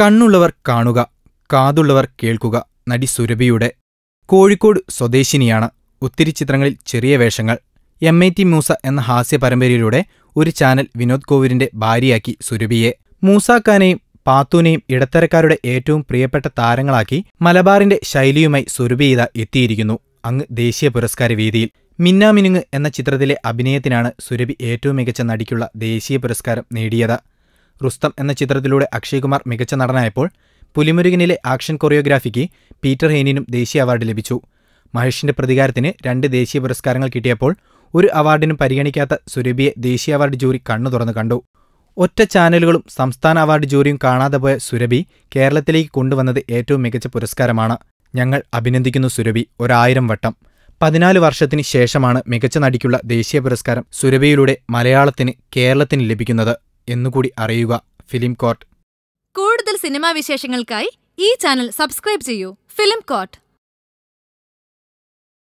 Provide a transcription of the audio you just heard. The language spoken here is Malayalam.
കണ്ണുള്ളവർ കാണുക കാതുള്ളവർ കേൾക്കുക. നടി സുരഭിയുടെ കോഴിക്കോട് സ്വദേശിനിയാണ് ഒത്തിരി ചിത്രങ്ങളിൽ ചെറിയ വേഷങ്ങൾ. എം ഐ ടി മൂസ എന്ന ഹാസ്യ പരമ്പരയിലൂടെ ഒരു ചാനൽ വിനോദ് കോവിലിന്റെ ഭാര്യയാക്കി സുരഭിയെ. മൂസാഖാനെയും പാത്തൂനെയും ഇടത്തരക്കാരുടെ ഏറ്റവും പ്രിയപ്പെട്ട താരങ്ങളാക്കി മലബാറിന്റെ ശൈലിയുമായി സുരഭി ഇത എത്തിയിരിക്കുന്നു. അങ്ങ് ദേശീയ പുരസ്കാര വേദിയിൽ. മിന്നാമിനുങ്ങ് എന്ന ചിത്രത്തിലെ അഭിനയത്തിനാണ് സുരഭി ഏറ്റവും മികച്ച നടിക്കുള്ള ദേശീയ പുരസ്കാരം നേടിയത്. റുസ്തം എന്ന ചിത്രത്തിലൂടെ അക്ഷയ്കുമാർ മികച്ച നടനായപ്പോൾ പുലിമുരുകനിലെ ആക്ഷൻ കൊറിയോഗ്രാഫിക്ക് പീറ്റർ ഹെയ്നിനും ദേശീയ അവാർഡ് ലഭിച്ചു. മഹേഷിന്റെ പ്രതികാരത്തിന് രണ്ട് ദേശീയ പുരസ്കാരങ്ങൾ കിട്ടിയപ്പോൾ ഒരു അവാർഡിനും പരിഗണിക്കാത്ത സുരഭിയെ ദേശീയ അവാർഡ് ജൂറി കണ്ണു തുറന്നു കണ്ടു. ഒറ്റ ചാനലുകളും സംസ്ഥാന അവാർഡ് ജൂറിയും കാണാതെ പോയ സുരഭി കേരളത്തിലേക്ക് കൊണ്ടുവന്നത് ഏറ്റവും മികച്ച പുരസ്കാരമാണ്. ഞങ്ങൾ അഭിനന്ദിക്കുന്നു സുരഭി ഒരായിരം വട്ടം. പതിനാല് വർഷത്തിന് ശേഷമാണ് മികച്ച നടിക്കുള്ള ദേശീയ പുരസ്കാരം സുരഭിയിലൂടെ മലയാളത്തിന് കേരളത്തിന് ലഭിക്കുന്നത് എന്നുകൂടി അറിയുക ഫിലിം കോർട്ട്. കൂടുതൽ സിനിമാ വിശേഷങ്ങൾക്കായി ഈ ചാനൽ സബ്സ്ക്രൈബ് ചെയ്യൂ ഫിലിം കോട്ട്